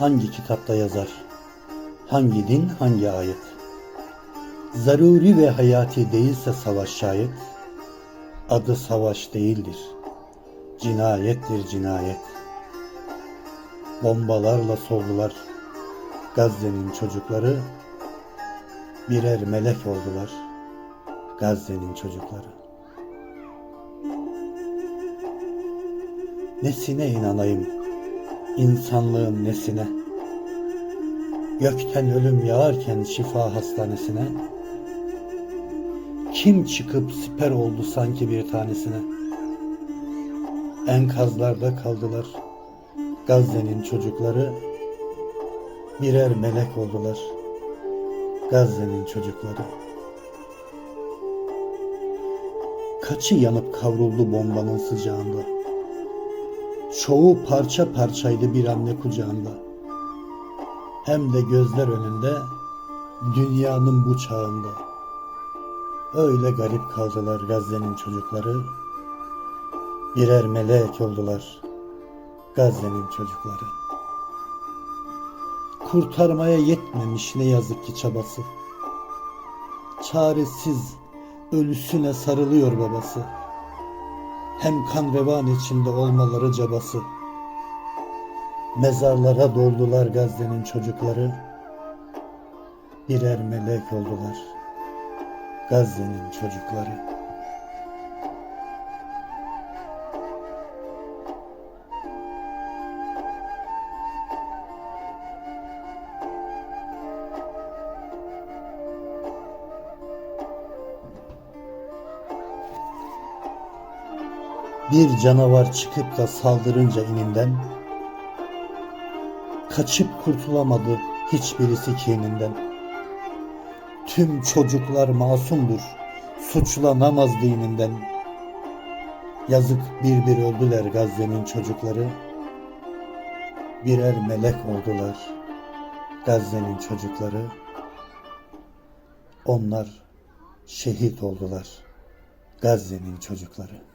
hangi kitapta yazar? Hangi din, hangi ayet? Zaruri ve hayati değilse savaş şayet, adı savaş değildir. Cinayettir cinayet. Bombalarla soldular Gazze'nin çocukları, birer melek oldular Gazze'nin çocukları. Nesine inanayım, insanlığın nesine? Gökten ölüm yağarken şifa hastanesine, kim çıkıp siper oldu sanki bir tanesine? Enkazlarda kaldılar Gazze'nin çocukları, birer melek oldular Gazze'nin çocukları. Kaçı yanıp kavruldu bombanın sıcağında. Çoğu parça parçaydı bir anne kucağında. Hem de gözler önünde dünyanın bu çağında. Öyle garip kaldılar Gazze'nin çocukları. Birer melek oldular Gazze'nin çocukları. Kurtarmaya yetmemiş ne yazık ki çabası. Çaresiz ölüsüne sarılıyor babası. Hem kan revan içinde olmaları cabası. Mezarlara doldular Gazze'nin çocukları. Birer melek oldular Gazze'nin çocukları. Bir canavar çıkıp da saldırınca ininden Kaçıp kurtulamadı hiçbirisi kininden Tüm çocuklar masumdur Suçlanamaz dininden. Yazık bir bir öldüler Gazze'nin çocukları Birer melek oldular Gazze'nin çocukları. Onlar şehit oldular Gazze'nin çocukları